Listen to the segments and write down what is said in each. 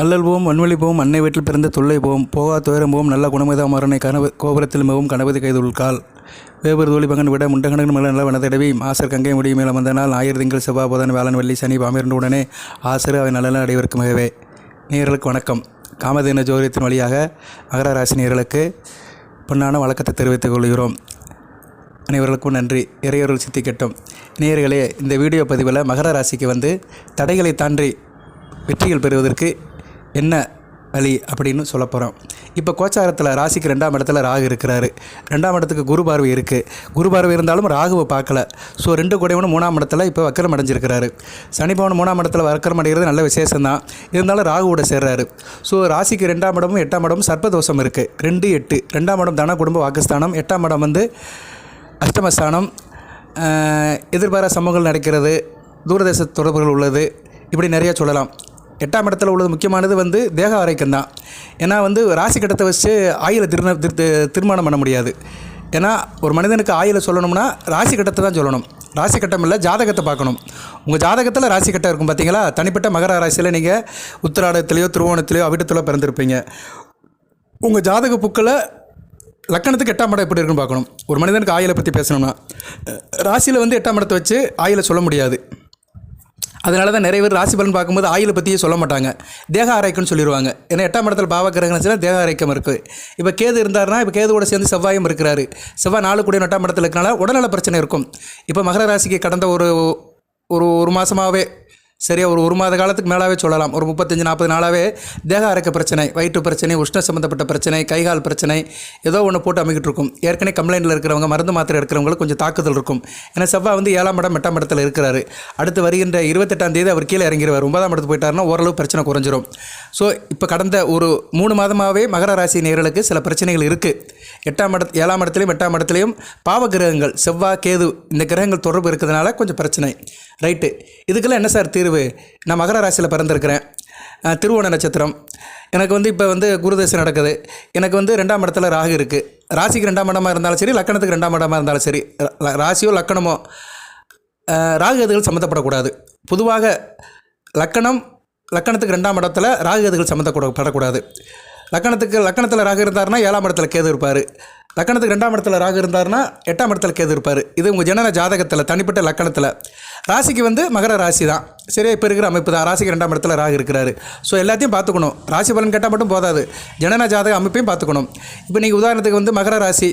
அல்லல் போம் வன்வழி போம் அன்னை வீட்டில் பிறந்த தொல்லை போம் போகா துயரம் போம் நல்ல குணமதாமரனை கனவு கோபுரத்தில் மிகவும் கணபதி கைதுள் கால். வேவர் தோழி பங்கன் விட முண்டகணன் மேல நல்ல வனதடவி மாசர் கங்கை முடியும் மேல வந்தனால் ஆயிரம் திங்கள் செவ்வாய் புதன் வேளன் வெள்ளி சனி பாமிரண்டு உடனே ஆசிரியர் அவை நல்ல அடைவருக்கு மிகவே வணக்கம். காமதேன ஜோதியத்தின் வழியாக மகர ராசி நேர்களுக்கு பொன்னான வழக்கத்தை தெரிவித்துக் கொள்கிறோம். அனைவர்களுக்கும் நன்றி. இறையொருள் சித்திக்கட்டும். நேர்களே இந்த வீடியோ பதிவில் மகர ராசிக்கு வந்து தடைகளை தாண்டி வெற்றிகள் பெறுவதற்கு என்ன வழி அப்படின்னு சொல்ல போகிறோம் இப்போ கோச்சாரத்தில் ராசிக்கு ரெண்டாம் இடத்துல ராகு இருக்கிறாரு. ரெண்டாம் இடத்துக்கு குரு பார்வை இருக்குது குரு பார்வை இருந்தாலும் ராகுவை பார்க்கல. ஸோ ரெண்டு குடைவனும் மூணாம் இடத்துல இப்போ வக்கரம் அடைஞ்சிருக்கிறாரு சனிபவன் மூணாம் இடத்துல வக்கரம் அடைகிறது நல்ல விசேஷம்தான். இருந்தாலும் ராகுவோட சேர்றாரு. ஸோ ராசிக்கு ரெண்டாம் இடமும் எட்டாம் இடமும் சர்ப்பதோஷம் இருக்குது ரெண்டு எட்டு. ரெண்டாம் இடம் தான குடும்ப வாக்குஸ்தானம். எட்டாம் இடம் வந்து அஷ்டமஸ்தானம். எதிர்பாரா சமூகங்கள் நடக்கிறது. தூரதேச தொடர்புகள் உள்ளது. இப்படி நிறையா சொல்லலாம். எட்டாம் இடத்துல உள்ளது முக்கியமானது வந்து தேக ஆரோக்கியம் தான் ஏன்னா வந்து ராசி கட்டத்தை வச்சு ஆயில திருண திருமணம் பண்ண முடியாது. ஏன்னா ஒரு மனிதனுக்கு ஆயில சொல்லணும்னா ராசி கட்டத்தை தான் சொல்லணும். ராசி கட்டம் இல்லை ஜாதகத்தை பார்க்கணும். உங்கள் ஜாதகத்தில் ராசி கட்டம் இருக்கும் பார்த்தீங்களா தனிப்பட்ட மகர ராசியில் நீங்கள் உத்திராடத்துலேயோ திருவோணத்திலேயோ அவிட்டத்திலோ பிறந்திருப்பீங்க. உங்கள் ஜாதக புக்கில் லக்கணத்துக்கு எட்டாம் இடம் எப்படி இருக்குன்னு பார்க்கணும். ஒரு மனிதனுக்கு ஆயிலை பற்றி பேசணும்னா ராசியில் வந்து எட்டாம் இடத்தை வச்சு ஆயிலை சொல்ல முடியாது. அதனால தான் நிறைய பேர் ராசி பலன் பார்க்கும்போது ஆயிலை பற்றியே சொல்ல மாட்டாங்க. தேக ஆரோக்கியம்னு சொல்லிடுவாங்க. ஏன்னா எட்டாம் இடத்துல பாவ தேக ஆரோக்கியம் இருக்குது இப்போ கேது இருந்தாருன்னா இப்போ கேதுவோட சேர்ந்து செவ்வாயும் இருக்கிறாரு. செவ்வாய் நாலு கூட எட்டாம் இடத்துல இருக்கனால உடல்நல பிரச்சனை இருக்கும். இப்போ மகர ராசிக்கு கடந்த ஒரு ஒரு ஒரு மாதமாகவே சரியா ஒரு ஒரு மாத காலத்துக்கு மேலாவே சொல்லலாம். ஒரு முப்பத்தஞ்சு நாற்பது நாளாகவே தேக அரைக்க பிரச்சனை வயிற்று பிரச்சனை உஷ்ண சம்மந்தப்பட்ட பிரச்சனை கைகால் பிரச்சனை ஏதோ ஒன்று போட்டு அமைக்கிட்டு இருக்கும். ஏற்கனவே கம்ப்ளைண்ட்டில் இருக்கிறவங்க மருந்து மாத்திரை இருக்கிறவங்களுக்கு கொஞ்சம் தாக்குதல் இருக்கும். ஏன்னா செவ்வாய் வந்து ஏழாம் இடம் எட்டாம் இடத்துல இருக்கிறாரு. அடுத்து வருகின்ற இருபத்தெட்டாம் தேதி அவர் கீழே இறங்கிடுவார் ஒன்பதாம் இடத்துக்கு போயிட்டாருன்னா ஓரளவு பிரச்சனை குறைஞ்சிரும். ஸோ இப்போ கடந்த ஒரு மூணு மாதமாகவே மகர ராசி நேர்களுக்கு சில பிரச்சனைகள் இருக்குது எட்டாம் இடத்து ஏழாம் இடத்துலையும் எட்டாம் இடத்துலையும் பாவ கிரகங்கள் செவ்வாய் கேது இந்த கிரகங்கள் தொடர்பு இருக்கிறதுனால கொஞ்சம் பிரச்சனை. ரைட்டு. இதுக்கெல்லாம் என்ன சார் தீர்வு? நான் மகர ராசியில் பிறந்திருக்கிறேன். திருவோண நட்சத்திரம். எனக்கு வந்து இப்போ வந்து குருதசை நடக்குது. எனக்கு வந்து ரெண்டாம் இடத்துல ராகு இருக்குது ராசிக்கு ரெண்டாம் இடமாக இருந்தாலும் சரி லக்கணத்துக்கு ரெண்டாம் இடமாக இருந்தாலும் சரி. ர- ராசியோ லக்கணமோ ராகு எதுகள் சம்மந்தப்படக்கூடாது. பொதுவாக லக்கணம் லக்கணத்துக்கு ரெண்டாம் இடத்துல ராகு எதுகள் சம்மந்தப்பட படக்கூடாது. லக்கணத்துக்கு லக்கணத்தில் ராகு இருந்தாருன்னா ஏழாம் இடத்துல கேது இருப்பார். லக்கணத்துக்கு ரெண்டாம் இடத்துல ராகு இருந்தாருன்னா எட்டாம் இடத்துல கேது இருப்பார். இது உங்கள் ஜனன ஜாதகத்தில் தனிப்பட்ட லக்கணத்தில். ராசிக்கு வந்து மகர ராசி தான். சரியா இப்போ இருக்கிற அமைப்பு தான். ராசிக்கு ரெண்டாம் இடத்துல ராகு இருக்கிறாரு. ஸோ எல்லாத்தையும் பார்த்துக்கணும். ராசி பலன் கேட்டால் மட்டும் போதாது. ஜனன ஜாதக அமைப்பையும் பார்த்துக்கணும். இப்போ நீங்கள் உதாரணத்துக்கு வந்து மகர ராசி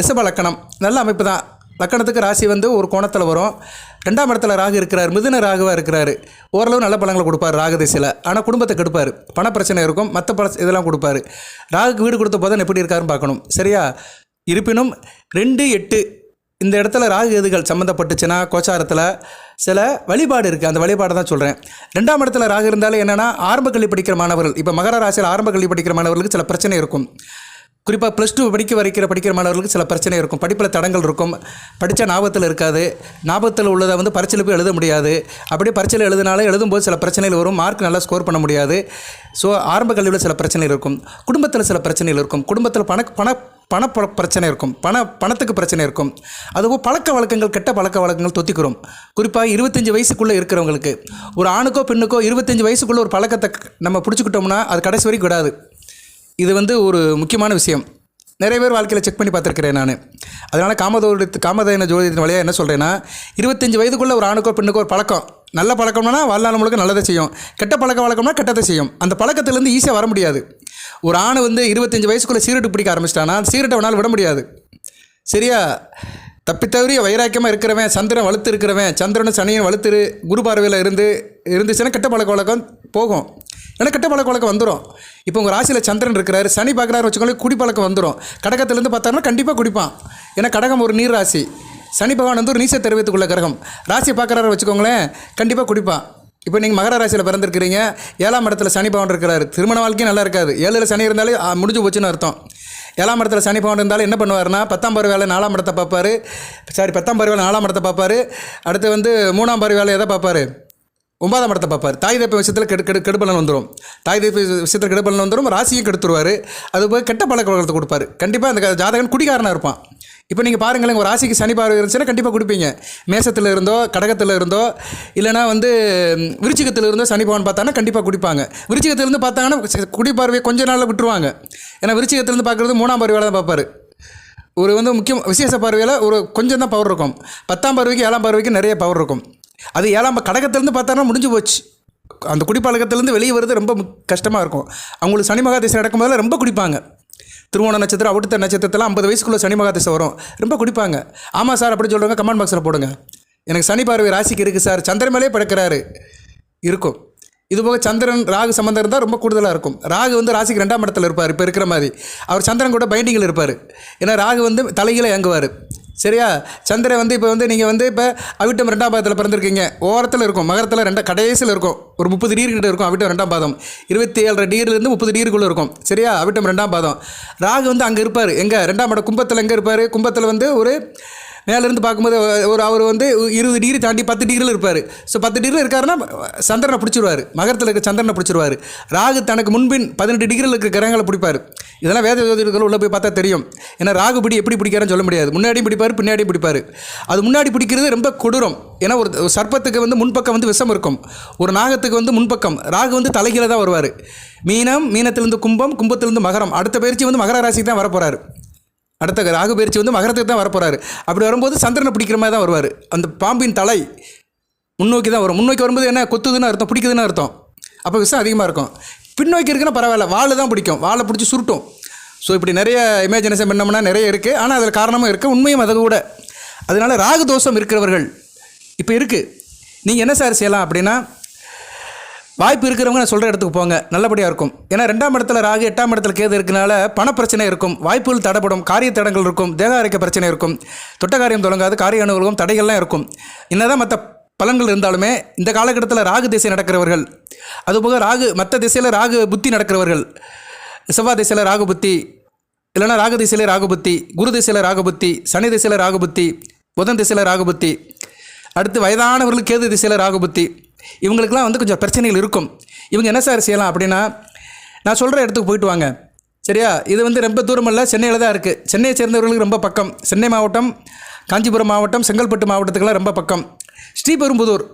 ரிஷப லக்கணம். நல்ல அமைப்பு தான். லக்கணத்துக்கு ராசி வந்து ஒரு கோணத்தில் வரும். ரெண்டாம் இடத்துல ராகு இருக்கிறார் மிதுன ராகுவாக இருக்கிறார். ஓரளவு நல்ல பலங்களை கொடுப்பார் ராகு திசையில் ஆனால் குடும்பத்தை கெடுப்பார். பண பிரச்சனை இருக்கும் மற்ற பல இதெல்லாம் கொடுப்பாரு. ராகுக்கு வீடு கொடுத்த போதும் எப்படி இருக்காருன்னு பார்க்கணும். சரியா? இருப்பினும் ரெண்டு எட்டு இந்த இடத்துல ராகு எதுகள் சம்மந்தப்பட்டுச்சுன்னா கோச்சாரத்தில் சில வழிபாடு இருக்குது அந்த வழிபாடு தான் சொல்கிறேன் ரெண்டாம் இடத்துல ராகு இருந்தாலும் என்னென்னா ஆரம்ப கல்வி படிக்கிற மாணவர்கள் இப்போ மகர ராசியில் ஆரம்ப கல்வி படிக்கிற மாணவர்களுக்கு சில பிரச்சனை இருக்கும். குறிப்பாக ப்ளஸ் டூ படிக்க வரைக்கிற படிக்கிற மாணவர்களுக்கு சில பிரச்சனை இருக்கும். படிப்பில் தடங்கள் இருக்கும். படித்த ஞாபகத்தில் இருக்காது. ஞாபகத்தில் உள்ளதை வந்து பரீட்சையில் போய் எழுத முடியாது. அப்படியே பரீட்சையில் எழுதினாலும் எழுதும்போது சில பிரச்சனைகள் வரும். மார்க் நல்லா ஸ்கோர் பண்ண முடியாது. ஸோ ஆரம்ப கல்வியில் சில பிரச்சனைகள் இருக்கும். குடும்பத்தில் சில பிரச்சனைகள் இருக்கும். குடும்பத்தில் பண பண பண பிரச்சனை இருக்கும். பண பணத்துக்கு பிரச்சனை இருக்கும். அதுவும் பழக்க வழக்கங்கள் கெட்ட பழக்க வழக்கங்கள் தொத்திக்கிறோம். குறிப்பாக இருபத்தஞ்சி வயசுக்குள்ளே இருக்கிறவங்களுக்கு. ஒரு ஆணுக்கோ பெண்ணுக்கோ இருபத்தஞ்சி வயசுக்குள்ளே ஒரு பழக்கத்தை நம்ம பிடிச்சிக்கிட்டோம்னா அது கடைசி வரைக்கும் விடாது. இது வந்து ஒரு முக்கியமான விஷயம். நிறைய பேர் வாழ்க்கையில் செக் பண்ணி பார்த்துருக்கிறேன் நான். அதனால் காமதோடு காமதேன ஜோதிடத்தின் வழியாக என்ன சொல்கிறேன்னா இருபத்தஞ்சி வயதுக்குள்ளே ஒரு ஆணுக்கோ பெண்ணுக்கோ ஒரு பழக்கம். நல்ல பழக்கம்னா வாழ்நாள் முழுக்க நல்லதை செய்யும். கெட்ட பழக்க வழக்கம்னா கெட்டதை செய்யும். அந்த பழக்கத்துலேருந்து ஈஸியாக வர முடியாது. ஒரு ஆண் வந்து இருபத்தஞ்சி வயசுக்குள்ளே சீரட்டு பிடிக்க ஆரம்பிச்சிட்டானா அந்த சீரட்டை அவனால் விட முடியாது. சரியா? தப்பித்தவறிய வைராக்கியமாக இருக்கிறவன் சந்திரன் வளர்த்து இருக்கிறவன் சந்திரனும் சனியும் வளர்த்து குரு பார்வையில் இருந்து இருந்துச்சுன்னா கெட்ட பழக்க வழக்கம் போகும். ஏன்னா கெட்ட பழக்க வழக்கம் வந்துடும் இப்போ உங்கள் ராசியில் சந்திரன் இருக்கிறாரு சனி பார்க்குறாரு வச்சுக்கோங்களேன் குடி பழக்கம் வந்துடும் கடகத்துலேருந்து பார்த்தாருன்னா கண்டிப்பாக குடிப்பான். ஏன்னா கடகம் ஒரு நீர் ராசி சனி பகவான் வந்து ஒரு நீச தெரிவித்துக்குள்ள கிரகம் ராசி பார்க்குறாரு வச்சுக்கோங்களேன் கண்டிப்பாக குடிப்பான். இப்போ நீங்கள் மகர ராசியில் பிறந்திருக்கிறீங்க ஏழாம் இடத்துல சனி பவன் இருக்கிறாரு. திருமண வாழ்க்கையும் நல்லா இருக்காது. ஏழில் சனி இருந்தாலே முடிஞ்சு போச்சுன்னு அர்த்தம். ஏழாம் இடத்துல சனி பகவான் இருந்தாலும் என்ன பண்ணுவார்னா பத்தாம் பருவ வேலை நாலாம் இடத்தை பார்ப்பாரு. சாரி பத்தாம் பருவ வேலை நாலாம் இடத்தை பார்ப்பாரு. அடுத்து வந்து மூணாம் பருவ வேலை எதை பார்ப்பாரு. ஒன்பதாம் இடத்தை பார்ப்பார். தாய் தப்ப விஷயத்தில் கெடு கெடு கெடுபலன் வந்துடும் தாய் தப்ப விஷயத்தில் கெடுபலன் வந்துடும் ராசியும் கெடுத்துருவார். அது போய் கெட்ட பழக்க வழக்கத்தை கொடுப்பாரு. கண்டிப்பாக அந்த ஜாதகன் குடிகாரனாக இருப்பான். இப்போ நீங்கள் பாருங்களேன் ஒரு ராசிக்கு சனி பார்வை இருந்துச்சுன்னா கண்டிப்பாக கொடுப்பீங்க. மேசத்தில் இருந்தோ கடகத்தில் இருந்தோ இல்லைனா வந்து விருச்சிகத்தில் இருந்தோ சனி பவன் பார்த்தாங்கன்னா கண்டிப்பாக குடிப்பாங்க. விருச்சிகத்திலேருந்து பார்த்தாங்கன்னா குடி பார்வையை கொஞ்ச நாளில் விட்டுருவாங்க. ஏன்னா விருச்சிகத்திலேருந்து பார்க்குறது மூணாம் பார்வையில் தான் பார்ப்பார். ஒரு வந்து முக்கியம் விசேஷ பார்வையில் ஒரு கொஞ்சம் தான் பவர் இருக்கும். பத்தாம் பார்வைக்கு ஏழாம் பார்வைக்கு நிறைய பவர் இருக்கும். அது ஏழாம் கடகத்திலேருந்து பார்த்தானா முடிஞ்சு போச்சு. அந்த குடிப்பழக்கத்துலேருந்து வெளியே வருது ரொம்ப கஷ்டமாக இருக்கும். அவங்களுக்கு சனி மகாதேசம் நடக்கும் போதெல்லாம் ரொம்ப குடிப்பாங்க. திருவோண நட்சத்திரம் அவிட்ட நட்சத்திரத்தில் ஐம்பது வயசுக்குள்ளே சனி மகாதேசம் வரும். ரொம்ப குடிப்பாங்க. ஆமாம் சார் அப்படின்னு சொல்கிறவங்க கமெண்ட் பாக்ஸில் போடுங்க. எனக்கு சனி பார்வை ராசிக்கு இருக்குது சார். சந்திரன் மேலே படுக்கிறாரு. இருக்கும். இதுபோக சந்திரன் ராகு சம்மந்தம் இருந்தால் ரொம்ப கூடுதலாக இருக்கும். ராகு வந்து ராசிக்கு ரெண்டாம் இடத்துல இருப்பார். இப்போ இருக்கிற மாதிரி. அவர் சந்திரன் கூட பைண்டிங்கில் இருப்பார். ஏன்னா ராகு வந்து தலைகளை இயங்குவார். சரியா? சந்திரன் வந்து இப்போ வந்து நீங்கள் வந்து இப்போ அவிட்டம் ரெண்டாம் பாதத்தில் பிறந்திருக்கீங்க. ஓரத்தில் இருக்கும் மகரத்தில் ரெண்டா கடைசியில் இருக்கும். ஒரு முப்பது டிகிரி கிட்ட இருக்கும் அவிட்டம் ரெண்டாம் பாதம். இருபத்தி ஏழரை டிகிரிலேருந்து முப்பது டிகிரிக்குள்ளே இருக்கும். சரியா? அவிட்டம் ரெண்டாம் பாதம். ராகு வந்து அங்கே இருப்பார். எங்கே? ரெண்டாம் இடம் கும்பத்தில் எங்கே இருப்பார்? கும்பத்தில் வந்து ஒரு மேலேருந்து பார்க்கும்போது ஒரு அவர் வந்து இருபது டிகிரி தாண்டி பத்து டிகிரியில் இருப்பார். ஸோ பத்து டிகிரியில் இருக்காருன்னா சந்திரனை பிடிச்சிருவார். மகரத்தில் இருக்க சந்திரனை பிடிச்சிருவார். ராகு தனக்கு முன்பின் பதினெட்டு டிகிரியில் இருக்க கிரகங்களை பிடிப்பார். இதெல்லாம் வேத ஜோதிடர்கள் உள்ளே போய் பார்த்தா தெரியும். ஏன்னா ராகு பிடி எப்படி பிடிக்கிறான்னு சொல்ல முடியாது. முன்னாடியும் பிடிப்பார் பின்னாடியும் பிடிப்பார். அது முன்னாடி பிடிக்கிறது ரொம்ப கொடூரம். ஏன்னா ஒரு ஒரு சர்ப்பத்துக்கு வந்து முன்பக்கம் வந்து விஷம் இருக்கும். ஒரு நாகத்துக்கு வந்து முன்பக்கம். ராகு வந்து தலைகீழ தான் வருவார். மீனம் மீனத்திலிருந்து கும்பம் கும்பத்திலிருந்து மகரம். அடுத்த பயிற்சி வந்து மகர ராசிக்கு தான் வரப்போகிறாரு அடுத்த ராகு பயிற்சி வந்து மகரத்துக்கு தான் வரப்போகிறாரு அப்படி வரும்போது சந்திரனை பிடிக்கிற மாதிரி தான் வருவார். அந்த பாம்பின் தலை முன்னோக்கி தான் வரும். முன்னோக்கி வரும்போது என்ன கொத்துதுன்னு அர்த்தம் பிடிக்குதுன்னு அர்த்தம். அப்போ விஷம் அதிகமாக இருக்கும். பின்னோக்கி இருக்குன்னா பரவாயில்ல வாழை தான் பிடிக்கும். வாழை பிடிச்சி சுருட்டும். ஸோ இப்படி நிறைய இமேஜினேஷன் பண்ணோம்னா நிறைய இருக்குது ஆனால் அதில் காரணமும் இருக்குது உண்மையும் அது கூட. அதனால ராகு தோஷம் இருக்கிறவர்கள் இப்போ இருக்குது நீங்கள் என்ன சார் செய்யலாம் அப்படின்னா வாய்ப்பு இருக்கிறவங்க நான் சொல்கிற இடத்துக்கு போங்க. நல்லபடியாக இருக்கும். ஏன்னா ரெண்டாம் இடத்துல ராகு எட்டாம் இடத்துல கேது இருக்கனால பணப்பிரச்சனை இருக்கும். வாய்ப்புகள் தடைப்படும். காரிய தடங்கள் இருக்கும். தேக அரைக்க பிரச்சனை இருக்கும். தொட்ட காரியம் தொடங்காது. காரிய அனுகூலம் தடைகள்லாம் இருக்கும். என்னதான் மற்ற பலன்கள் இருந்தாலுமே இந்த காலகட்டத்தில் ராகு திசை நடக்கிறவர்கள் அதுபோக ராகு மற்ற திசையில் ராகு புத்தி நடக்கிறவர்கள் செவ்வாய் திசையில் ராகு புத்தி இல்லைனா ராகு திசையில் ராகு புத்தி குரு திசையில் ராகு புத்தி சனி திசையில் ராகு புத்தி புதன் திசையில் ராகு புத்தி அடுத்து வயதானவர்களுக்கு கேது திசையில் ராகு புத்தி இவங்களுக்கெல்லாம் வந்து கொஞ்சம் பிரச்சனைகள் இருக்கும். இவங்க என்ன சார் செய்யலாம் அப்படின்னா நான் சொல்கிற இடத்துக்கு போயிட்டு வாங்க. சரியா? இது வந்து ரொம்ப தூரம் இல்லை சென்னையில் தான் இருக்குது சென்னையை சேர்ந்தவர்களுக்கு ரொம்ப பக்கம். சென்னை மாவட்டம் காஞ்சிபுரம் மாவட்டம் செங்கல்பட்டு மாவட்டத்துக்கெல்லாம் ரொம்ப பக்கம். ஸ்ரீபெரும்புதூர்.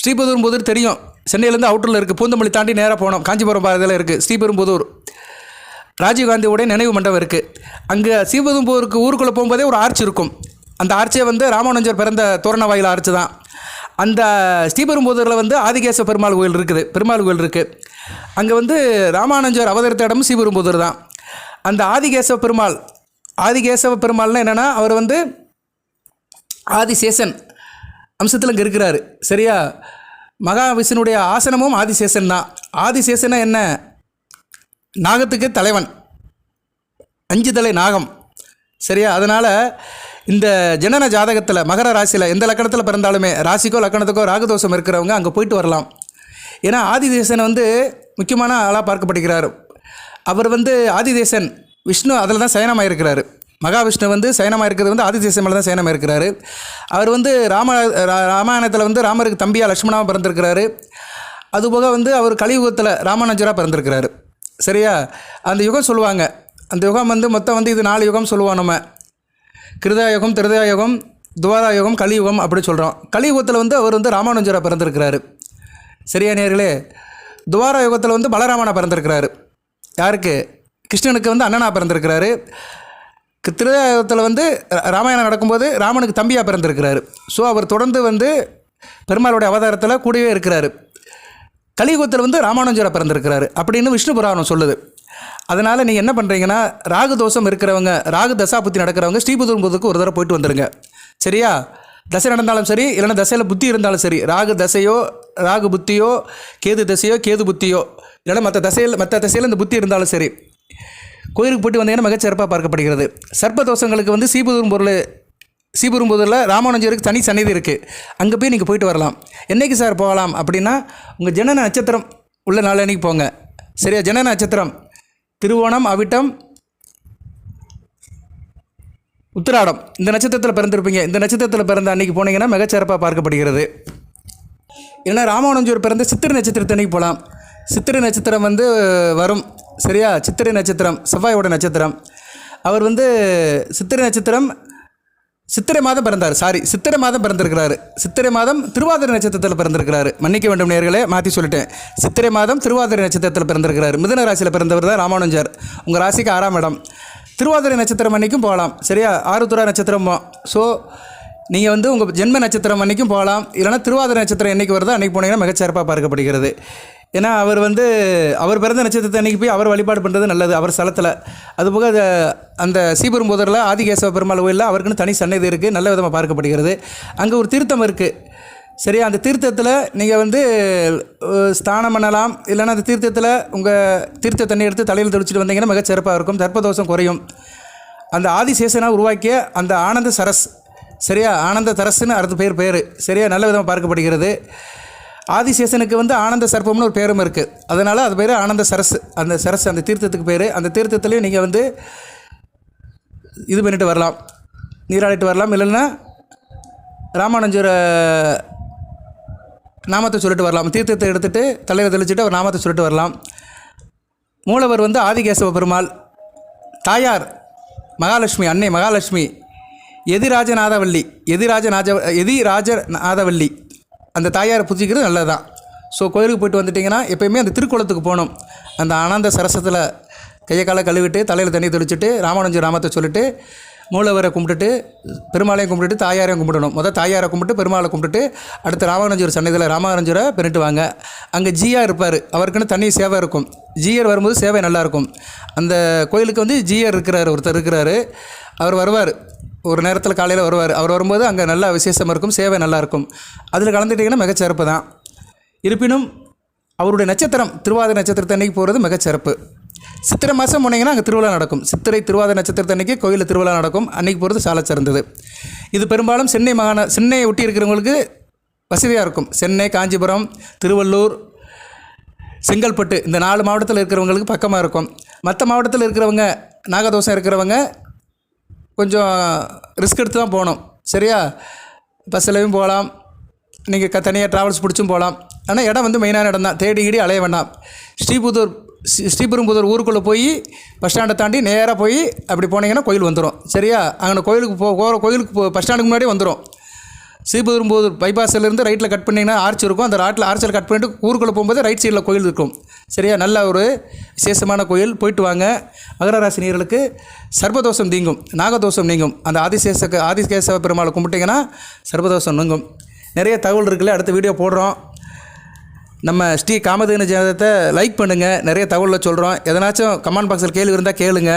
ஸ்ரீபெரும்புதூர் தெரியும். சென்னையிலேருந்து அவுட்டரில் இருக்குது பூந்தமல்லி தாண்டி நேராக போனோம் காஞ்சிபுரம் பாதையில் இருக்குது ஸ்ரீபெரும்புதூர். ராஜீவ்காந்தியோடைய நினைவு மண்டபம் இருக்குது அங்கே ஸ்ரீபெரும்புதூருக்கு ஊருக்குள்ளே போகும்போதே ஒரு ஆர்ச் இருக்கும். அந்த ஆர்ச்சே வந்து ராமானுஜர் பிறந்த தோரண வாயில் ஆர்ச்சு தான். அந்த ஸ்ரீபெரும்புதூரில் வந்து ஆதிகேச பெருமாள் கோயில் இருக்குது பெருமாள் கோயில் இருக்குது அங்கே வந்து ராமானுஜர் அவதரித்த இடமும் ஸ்ரீபெரும்புதூர் தான். அந்த ஆதிகேசவ பெருமாள் ஆதிகேசவ பெருமாள்னா என்னென்னா அவர் வந்து ஆதிசேஷன் அம்சத்தில் இங்கே இருக்கிறாரு. சரியா? மகாவிஷ்ணுடைய ஆசனமும் ஆதிசேஷன் தான். ஆதிசேஷனா என்ன? நாகத்துக்கு தலைவன். அஞ்சு தலை நாகம். சரியா? அதனால் இந்த ஜனன ஜாதகத்தில் மகர ராசியில் எந்த லக்கணத்தில் பிறந்தாலுமே ராசிக்கோ லக்கணத்துக்கோ ராகுதோஷம் இருக்கிறவங்க அங்கே போயிட்டு வரலாம். ஏன்னா ஆதிதேசன் வந்து முக்கியமான ஆளாக பார்க்கப்படுகிறார். அவர் வந்து ஆதிதேசன் விஷ்ணு அதில் தான் சயனமாக இருக்கிறாரு மகாவிஷ்ணு வந்து சயனமாக இருக்கிறது வந்து ஆதிதேசன் மேலே தான் சயனமாக இருக்கிறாரு அவர் வந்து ராம ரா- ராமாயணத்தில் வந்து ராமருக்கு தம்பியாக லக்ஷ்மணாவை பிறந்திருக்கிறாரு. அதுபோக வந்து அவர் கலியுகத்தில் ராமானுஜராக பிறந்திருக்கிறாரு. சரியா? அந்த யுகம் சொல்லுவாங்க. அந்த யுகம் வந்து மொத்தம் வந்து இது நாலு யுகம் சொல்லுவோம் நம்ம. கிருதாயுகம் திருதாயுகம் துவாராயுகம் கலியுகம் அப்படி சொல்கிறோம் கலியுகத்தில் வந்து அவர் வந்து ராமானுஜராக பிறந்திருக்கிறாரு. சரியா நேர்களே துவாரா யுகத்தில் வந்து பலராமனா பிறந்திருக்கிறாரு. யாருக்கு? கிருஷ்ணனுக்கு வந்து அண்ணனாக பிறந்திருக்கிறாரு. திருதாயுகத்தில் வந்து ராமாயணம் நடக்கும்போது ராமனுக்கு தம்பியாக பிறந்திருக்கிறாரு. ஸோ அவர் தொடர்ந்து வந்து பெருமாளுடைய அவதாரத்தில் கூடவே இருக்கிறாரு. கலியுகத்தில் வந்து ராமானுஜரை பிறந்திருக்கிறாரு. அப்படின்னு விஷ்ணு புராணம் சொல்லுது. அதனால் நீங்கள் என்ன பண்ணுறீங்கன்னா ராகு தோஷம் இருக்கிறவங்க ராகு தசாபுத்தி நடக்கிறவங்க ஸ்ரீபுதூர்புதுக்கு ஒரு தடவை போயிட்டு வந்துடுங்க சரியா? தசை நடந்தாலும் சரி இல்லைன்னா தசையில் புத்தி இருந்தாலும் சரி ராகு தசையோ ராகு புத்தியோ கேது தசையோ கேது புத்தியோ இல்லைன்னா மற்ற தசையில் மற்ற தசையில் இந்த புத்தி இருந்தாலும் சரி கோயிலுக்கு போயிட்டு வந்தீங்கன்னா மிகச்சிறப்பாக பார்க்கப்படுகிறது. சர்ப்ப தோஷங்களுக்கு வந்து ஸ்ரீபுதூர்பூரில் ஸ்ரீபெரும்புதூரில் ராமானுஜருக்கு தனி சன்னிதி இருக்குது அங்கே போய் நீங்கள் போயிட்டு வரலாம். என்றைக்கு சார் போகலாம் அப்படின்னா உங்கள் ஜனன நட்சத்திரம் உள்ள நாளன்னைக்கு போங்க. சரியா? ஜனன நட்சத்திரம். திருவோணம் அவிட்டம் உத்திராடம். இந்த நட்சத்திரத்தில் பிறந்திருப்பீங்க. இந்த நட்சத்திரத்தில் பிறந்த அன்னைக்கு போனீங்கன்னா மிகச்சிறப்பாக பார்க்கப்படுகிறது. இல்லைன்னா ராமானுஜர் பிறந்த சித்திரை நட்சத்திரத்தன்னைக்கு போகலாம் சித்திரை நட்சத்திரம் வந்து வரும். சரியா? சித்திரை நட்சத்திரம் செவ்வாயோட நட்சத்திரம். அவர் வந்து சித்திரை நட்சத்திரம் சித்திரை மாதம் பிறந்தார். சாரி சித்திரை மாதம் பிறந்திருக்கிறாரு. சித்திரை மாதம் திருவாதிரை நட்சத்திரத்தில் பிறந்திருக்கிறாரு. மன்னிக்க வேண்டும் நேர்களே மாற்றி சொல்லிட்டேன். சித்திரை மாதம் திருவாதிரை நட்சத்திரத்தில் பிறந்திருக்கிறாரு. மிதன ராசியில் பிறந்தவர் தான் ராமானுஜர். உங்கள் ராசிக்கு ஆறாம் இடம். திருவாதிரை நட்சத்திரம் அன்னைக்கும் போகலாம். சரியா? ஆருத்துரா நட்சத்திரம் ஸோ நீங்கள் வந்து உங்கள் ஜென்ம நட்சத்திரம் அன்னைக்கும் போகலாம். இல்லைனா திருவாதிரை நட்சத்திரம் என்றைக்கு வருதோ அன்றைக்கி போனீங்கன்னா மிகச்சிறப்பாக பார்க்கப்படுகிறது. ஏன்னா அவர் வந்து அவர் பிறந்த நட்சத்திரத்தை அன்றைக்கி போய் அவர் வழிபாடு பண்ணுறது நல்லது அவர் ஸ்தலத்தில். அதுபோக அது அந்த சீபெரும்புதூரில் ஆதிகேசவ பெருமாள் கோயிலில் அவருக்குன்னு தனி சன்னதி இருக்குது நல்ல விதமாக பார்க்கப்படுகிறது. அங்கே ஒரு தீர்த்தம் இருக்குது சரியா? அந்த தீர்த்தத்தில் நீங்கள் வந்து ஸ்தானம் பண்ணலாம். இல்லைன்னா அந்த தீர்த்தத்தில் உங்கள் தீர்த்த தண்ணி எடுத்து தலையில் தெளிச்சிட்டு வந்தீங்கன்னா மிக சிறப்பாக இருக்கும். தர்ப்பதோஷம் குறையும். அந்த ஆதிசேஷனாக உருவாக்கிய அந்த ஆனந்த சரஸ். சரியா? ஆனந்த தரஸ்ன்னு அடுத்த பேர் பேர். சரியா? நல்ல விதமாக பார்க்கப்படுகிறது. ஆதிசேஷனுக்கு வந்து ஆனந்த சர்ப்பம்னு ஒரு பேரும் இருக்குது அதனால் அது பேர் ஆனந்த சரஸ் அந்த சரஸ் அந்த தீர்த்தத்துக்கு பேர். அந்த தீர்த்தத்துலேயும் நீங்கள் வந்து இது பண்ணிட்டு வரலாம். நீராடிட்டு வரலாம். இல்லைன்னா ராமானுஜர நாமத்தை சொல்லிட்டு வரலாம். தீர்த்தத்தை எடுத்துகிட்டு தலைவர் தெளிச்சுட்டு அவர் நாமத்தை சொல்லிட்டு வரலாம். மூலவர் வந்து ஆதிகேசவ பெருமாள். தாயார் மகாலட்சுமி அன்னை மகாலட்சுமி. எதிராஜநாதவல்லி. எதிராஜநாஜ எதிராஜநாதவல்லி அந்த தாயாரை புதிக்கிறது நல்லது தான் ஸோ கோயிலுக்கு போயிட்டு வந்துட்டிங்கன்னா எப்பயுமே அந்த திருக்குளத்துக்கு போகணும். அந்த ஆனந்த சரசத்தில் கையை காலை கழுவிட்டு தலையில் தண்ணி தெளிச்சுட்டு ராமானுஜ ராமத்தை சொல்லிட்டு மூலவரை கும்பிட்டுட்டு பெருமாளையும் கும்பிட்டுட்டு தாயாரையும் கும்பிடணும். முதல் தாயாரை கும்பிட்டு பெருமாளை கும்பிட்டுட்டு அடுத்து ராமானுஜர் சன்னதியில் ராமானுஜரை பெருட்டு வாங்க. அங்கே ஜியா இருப்பார். அவருக்குன்னு தனி சேவை இருக்கும். ஜியர் வரும்போது சேவை நல்லாயிருக்கும் அந்த கோயிலுக்கு வந்து ஜியர் இருக்கிறார் ஒருத்தர் இருக்கிறாரு. அவர் வருவார். ஒரு நேரத்தில் காலையில் வருவார். அவர் வரும்போது அங்கே நல்லா விசேஷம் இருக்கும் சேவை நல்லாயிருக்கும் அதில் கலந்துட்டிங்கன்னா மிகச்சிறப்பு தான். இருப்பினும் அவருடைய நட்சத்திரம் திருவாதிரை நட்சத்திரத்தன்னைக்கு போகிறது மிகச்சிறப்பு சித்திரை மாதம் போனீங்கன்னா அங்கே திருவிழா நடக்கும். சித்திரை திருவாத நட்சத்திரத்தன்னைக்கு கோயிலில் திருவிழா நடக்கும். அன்னைக்கு போகிறது சால சிறந்தது. இது பெரும்பாலும் சென்னை மாகாண சென்னையை ஒட்டி இருக்கிறவங்களுக்கு வசதியாக இருக்கும். சென்னை காஞ்சிபுரம் திருவள்ளூர் செங்கல்பட்டு இந்த நாலு மாவட்டத்தில் இருக்கிறவங்களுக்கு பக்கமாக இருக்கும். மற்ற மாவட்டத்தில் இருக்கிறவங்க நாகதோஷம் இருக்கிறவங்க கொஞ்சம் ரிஸ்க் எடுத்து தான் போகணும். சரியா? பஸ்ஸிலையும் போகலாம். நீங்கள் க தனியாக ட்ராவல்ஸ் பிடிச்சும் போகலாம். ஆனால் இடம் வந்து மெயினான இடம் தான் தேடி கீடி அலைய வேண்டாம். ஸ்ரீபுதூர் ஸ்ரீபெரும்புதூர் ஊருக்குள்ளே போய் பஸ் ஸ்டாண்டை தாண்டி நேராக போய் அப்படி போனீங்கன்னா கோயில் வந்துடும் சரியா? அங்கே கோயிலுக்கு போ போகிற கோயிலுக்கு போ பஸ் ஸ்டாண்டுக்கு முன்னாடியே வந்துடும் ஸ்ரீபெரும்புதூர் பைபாஸ்லேருந்து ரைட்டில் கட் பண்ணிங்கன்னா ஆர்ச் இருக்கும். அந்த ராட்டில் ஆர்ச்சில் கட் பண்ணிட்டு ஊருக்குள்ளே போகும்போது ரைட் சைடில் கோயில் இருக்கும். சரியா? நல்ல ஒரு விசேஷமான கோயில். போயிட்டு வாங்க. மகர ராசி நேயர்களுக்கு சர்வதோஷம் நீங்கும். நாகதோஷம் நீங்கும். அந்த ஆதிசேஷ ஆதிசேஷ பெருமாளை கும்பிட்டிங்கன்னா சர்வதோஷம் நீங்கும். நிறைய தகவல் இருக்குல்ல அடுத்த வீடியோ போடுறோம். நம்ம ஸ்ரீ காமதேனு ஜாதகத்தை லைக் பண்ணுங்கள் நிறைய தகவலில் சொல்கிறோம் எதனாச்சும் கமெண்ட் பாக்ஸில் கேள்வி இருந்தால் கேளுங்க.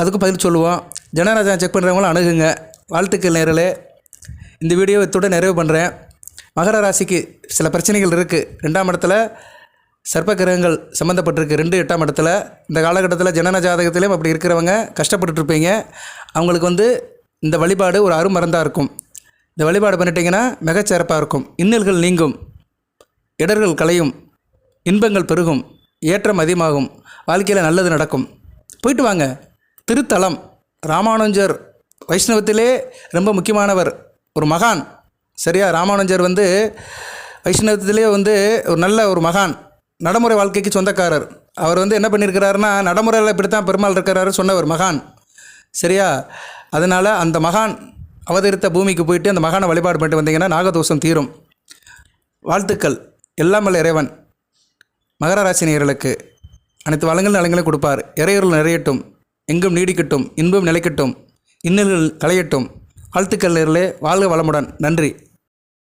அதுக்கு பதில் சொல்லுவோம். ஜனராஜன் செக் பண்ணுறவங்களும் அணுகுங்க. வாழ்த்துக்கள் நேரலே இந்த வீடியோ இத்தோட நிறைவு பண்ணுறேன் மகர ராசிக்கு சில பிரச்சனைகள் இருக்குது ரெண்டாம் இடத்துல சர்ப்ப கிரகங்கள் சம்மந்தப்பட்டிருக்கு ரெண்டு எட்டாம் இடத்துல. இந்த காலகட்டத்தில் ஜனன ஜாதகத்திலையும் அப்படி இருக்கிறவங்க கஷ்டப்பட்டுருப்பீங்க அவங்களுக்கு வந்து இந்த வழிபாடு ஒரு அருமருந்தாக இருக்கும். இந்த வழிபாடு பண்ணிட்டீங்கன்னா மிகச்சிறப்பாக இருக்கும். இன்னல்கள் நீங்கும். இடர்கள் கலையும் இன்பங்கள் பெருகும். ஏற்றம் அதிகமாகும். வாழ்க்கையில் நல்லது நடக்கும். போயிட்டு வாங்க. திருத்தலம். ராமானுஜர் வைஷ்ணவத்திலே ரொம்ப முக்கியமானவர். ஒரு மகான். சரியா? ராமானுஜர் வந்து வைஷ்ணவத்திலே வந்து ஒரு நல்ல ஒரு மகான். நடைமுறை வாழ்க்கைக்கு சொந்தக்காரர். அவர் வந்து என்ன பண்ணியிருக்கிறாருன்னா நடைமுறையில் இப்படி தான் பெருமாள் இருக்கிறாரு சொன்னவர் மகான். சரியா? அதனால் அந்த மகான் அவதரித்த பூமிக்கு போயிட்டு அந்த மகானை வழிபாடு பண்ணிட்டு வந்தீங்கன்னா நாகதோஷம் தீரும். வாழ்த்துக்கள். எல்லாம் வல்ல இறைவன். மகர ராசி நேயர்களுக்கு அனைத்து வளங்கள் நலங்களையும் கொடுப்பார். இறையருள் நிறையட்டும் எங்கும் நீடிக்கட்டும் இன்பம் நிலைக்கட்டும் இன்னல்கள் களையட்டும். வாழ்த்துக்கள் நேரிலே வாழ்க வளமுடன். நன்றி.